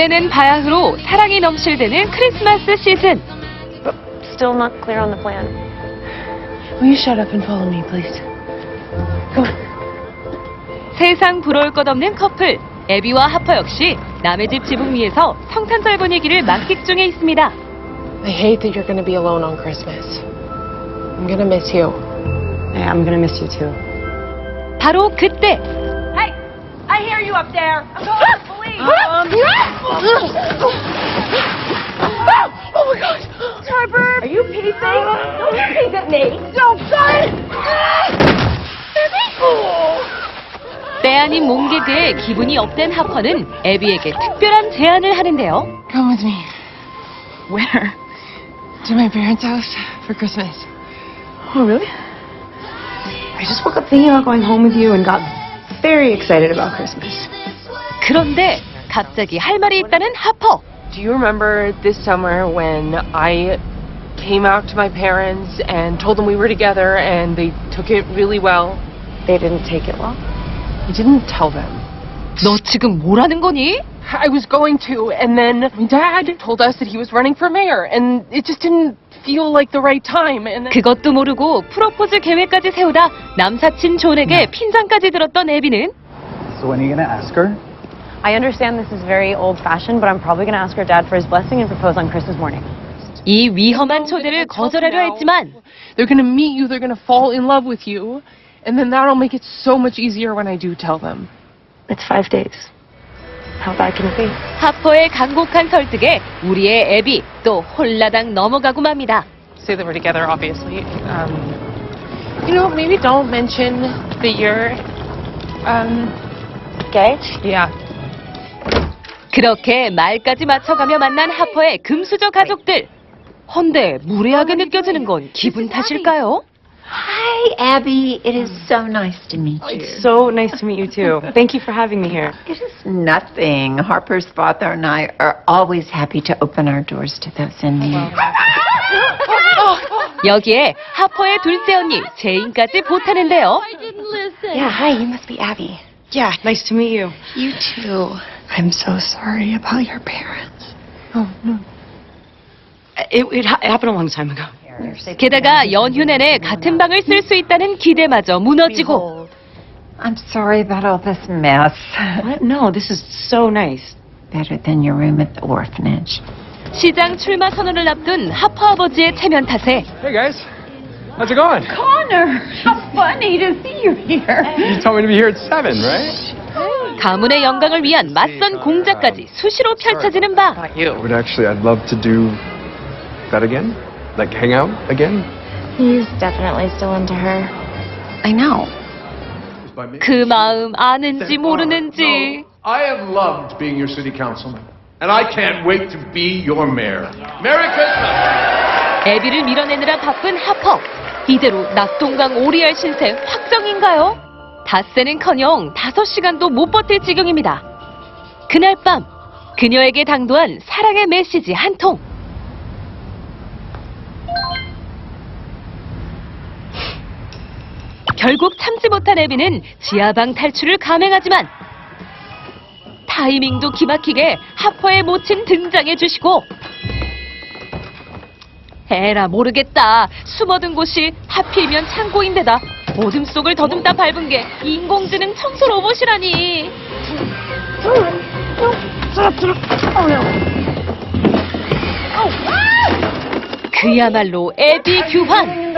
때는 바야흐로 사랑이 넘실대는 크리스마스 시즌. Still not clear on the plan. Will you shut up and follow me, please? 세상 부러울 것 없는 커플 에비와 하퍼 역시 남의 집 지붕 위에서 성탄절 분위기를 만끽 중에 있습니다. I hate that you're going to be alone on Christmas. I'm going to miss you. Yeah, I'm gonna miss you too. 바로 그때 Hey, I hear you up there. I'm going to the police. oh my God! Are you peeping? Don't you peep at me. Don't, sorry. 때 아닌 몸개그에 기분이 업된 하퍼는 에비에게 특별한 제안을 하는데요. Come with me. Where? To my parents' house for Christmas. Oh, really? I just woke up thinking about going home with you and got very excited about Christmas. 그런데 갑자기 할 말이 있다는 하퍼. Do you remember this summer when I came out to my parents and told them we were together and they took it really well? They didn't take it well. I didn't tell them. 너 지금 뭐라는 거니? I was going to, and then my dad told us that he was running for mayor, and it just didn't feel like the right time. And then 그것도 모르고 프로포즈 계획까지 세우다 남사친 존에게 핀잔까지 들었던 에비는 So when are you going to ask her? I understand this is very old-fashioned, but I'm probably gonna ask her dad for his blessing and propose on Christmas morning. 이 위험한 초대를 거절하려 했지만 they're gonna meet you, they're gonna fall in love with you, and then that'll make it so much easier when I do tell them. It's five days. How bad can it be? 하퍼의 간곡한 설득에 우리의 앱이 또 홀라당 넘어가고 맙니다. Say that we're together, obviously. Um, you know, maybe don't mention the year. Um, Engaged? yeah. 그렇게 말까지 맞춰가며 만난 하퍼의 금수저 가족들. 헌데 무례하게 느껴지는 건 기분 탓일까요? Hi, Abby. It is so nice to meet you. It's so nice to meet you too. Thank you for having me here. It is nothing. Harper's father and I are always happy to open our doors to those in need. 여기에 하퍼의 둘째 언니 제인까지 보타는데요. Yeah, hi, you must be Abby. Yeah, nice to meet you. You too. I'm so sorry about your parents. It, it, ha- it happened a long time ago. 게다가 연휴 내내 같은 방을 쓸 수 있다는 기대마저 무너지고 I'm sorry about all this mess. What? No, this is so nice. Better than your room at the orphanage. 시장 출마 선언을 앞둔 하퍼 아버지의 체면 탓에 Hey guys, how's it going? Connor, how funny to see you here. You told me to be here at seven, right? 가문의 영광을 위한 맞선 공작까지 수시로 펼쳐지는 바. But actually, I'd love to do that again, like hang out again. He's definitely still into her. I know. 그 마음 아는지 모르는지 I have loved being your city councilman, and I can't wait to be your mayor. Merry Christmas! 애비를 밀어내느라 바쁜 하퍼 이대로 낙동강 오리알 신세 확정인가요? 닷새는커녕 다섯 시간도 못 버틸 지경입니다. 그날 밤 그녀에게 당도한 사랑의 메시지 한 통. 결국 참지 못한 애비는 지하방 탈출을 감행하지만 타이밍도 기막히게 하퍼의 모친 등장해 주시고 에라 모르겠다 숨어든 곳이 하필이면 창고인데다 어둠 속을 더듬다 밟은 게 인공지능 청소 로봇이라니 그야말로 애비 규환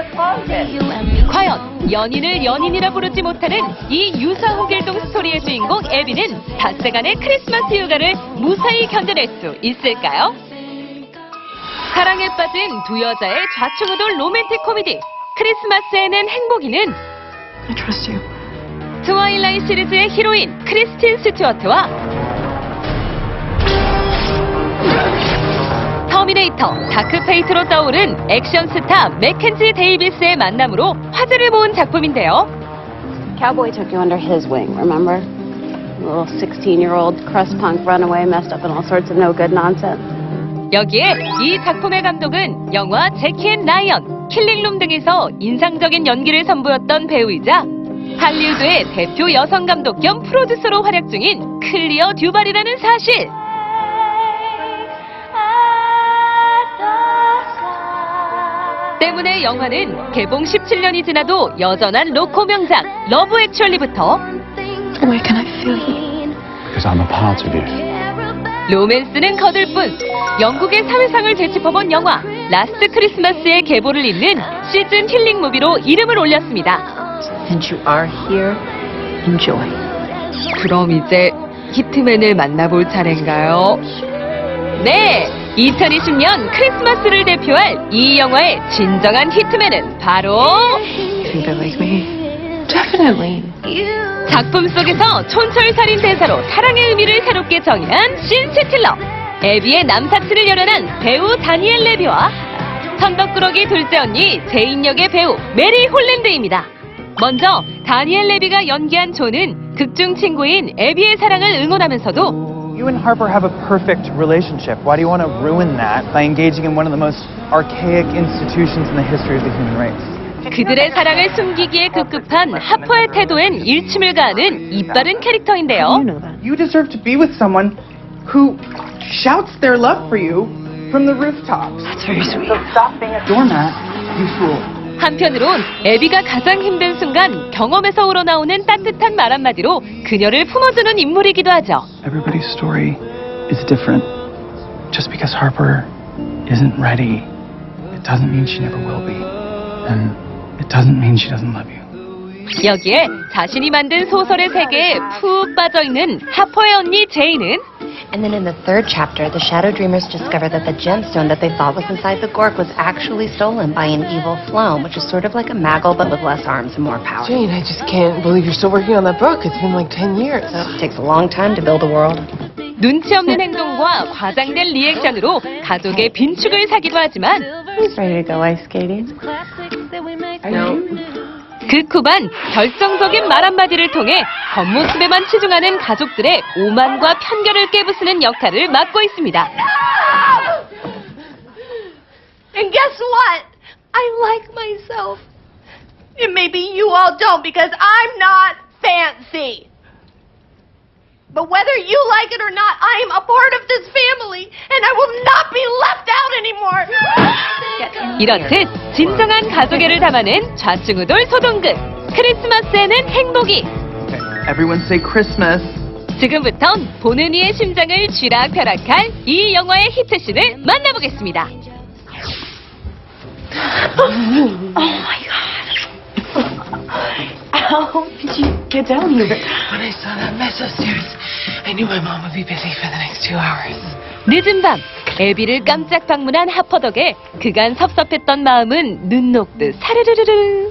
과연 연인을 연인이라 부르지 못하는 이 유사호길동 스토리의 주인공 애비는 닷새간의 크리스마스 휴가를 무사히 견뎌낼 수 있을까요? 사랑에 빠진 두 여자의 좌충우돌 로맨틱 코미디 크리스마스에는 행복이는 I trust you. 트와일라이트 시리즈의 히로인 크리스틴 스튜어트와 터미네이터 다크페이트로 떠오른 액션 스타 맥켄지 데이비스의 만남으로 화제를 모은 작품인데요. Cowboy took you under his wing, remember? A little 16-year-old crust punk runaway messed up in all sorts of no good nonsense. 여기에 이 작품의 감독은 영화 제키 앤 라이언, 킬링룸 등에서 인상적인 연기를 선보였던 배우이자 할리우드의 대표 여성 감독 겸 프로듀서로 활약 중인 클리어 듀발이라는 사실. 때문에 영화는 개봉 17년이 지나도 여전한 로코 명작 러브 액츄얼리부터 로맨스는 거들 뿐 영국의 사회상을 되짚어본 영화 라스트 크리스마스의 계보를 잇는 시즌 힐링 무비로 이름을 올렸습니다. Since you are here, enjoy. 그럼 이제 히트맨을 만나볼 차례인가요? 네! 2020년 크리스마스를 대표할 이 영화의 진정한 히트맨은 바로. 작품 속에서 촌철살인 대사로 사랑의 의미를 새롭게 정의한 신스틸러 에비의 남사친을 열연한 배우 다니엘 레비와 천덕꾸러기 둘째 언니 제인 역의 배우 메리 홀랜드입니다. 먼저 다니엘 레비가 연기한 존은 극중 친구인 에비의 사랑을 응원하면서도 You and Harper have a perfect relationship. Why do you want to ruin that by engaging in one of the most archaic institutions in the history of the human race? 그들의 사랑을 숨기기에 급급한 하퍼의 태도엔 일침을 가하는 이빠른 캐릭터인데요. You deserve to be with someone who shouts their love for you from the rooftops. That's very sweet. Doormat, you fool. 한편으론 에비가 가장 힘든 순간 경험에서 우러나오는 따뜻한 말 한마디로 그녀를 품어주는 인물이기도 하죠. Everybody's story is different. Just because Harper isn't ready, it doesn't mean she never will be. And it doesn't mean she doesn't love you. 여기에 자신이 만든 소설의 세계에 푹 빠져있는 하퍼의 언니 제이는 And then in the third chapter, the Shadow Dreamers discover that the gemstone that they thought was inside the Gork was actually stolen by an evil Floam, which is sort of like a Maggle but with less arms and more power. Jane, I just can't believe you're still working on that book. It's been like 10 years. It takes a long time to build a world. 눈치 없는 행동과 과장된 리액션으로 가족의 빈축을 사기도 하지만 Who's ready to go ice skating? No. 극후반 결정적인 말 한마디를 통해 겉모습에만 치중하는 가족들의 오만과 편견을 깨부수는 역할을 맡고 있습니다. And guess what? I like myself. And maybe you all don't because I'm not fancy. But whether you like it or not, I am a part of this family and I will not be left out anymore. 이렇듯 진정한 가족애를 담아낸 좌충우돌 소동극 크리스마스에는 행복이 Everyone say Christmas. 지금부턴 보는 이의 심장을 쥐락펴락할 이 영화의 히트씬을 만나보겠습니다. How did you get down here? When I saw that mess upstairs, I knew my mom would be busy for the next two hours. 늦은 밤 애비를 깜짝 방문한 하퍼 덕에 그간 섭섭했던 마음은 눈 녹듯 사르르르르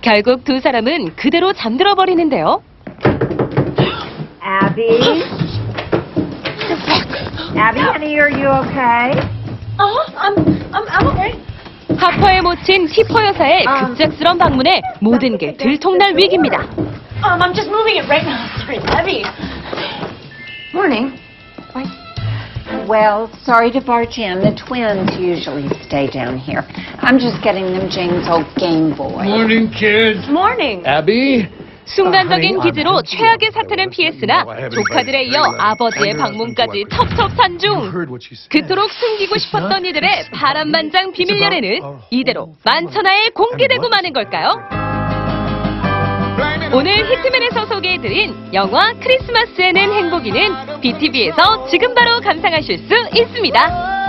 결국 두 사람은 그대로 잠들어 버리는데요. Abby? Abby, honey, are you okay? Uh-huh. I'm, I'm, I'm okay. 하퍼에 묻힌 티퍼 여사의 급작스런 방문에 모든 게 들통날 위기입니다. Um, I'm just moving it right now. It's very heavy. Morning. Well, sorry to barge in. The twins usually stay down here. I'm just getting them Jane's old Game Boy. Morning, kids. Morning. Abby. 순간적인 기지로 최악의 사태는 피했으나 조카들에 이어 아버지의 방문까지 첩첩산 중. 그토록 숨기고 싶었던 이들의 파란만장 비밀 연애는 이대로 만천하에 공개되고 마는 걸까요? 오늘 히트맨에서 소개해드린 영화 크리스마스에는 행복이는 BTV에서 지금 바로 감상하실 수 있습니다.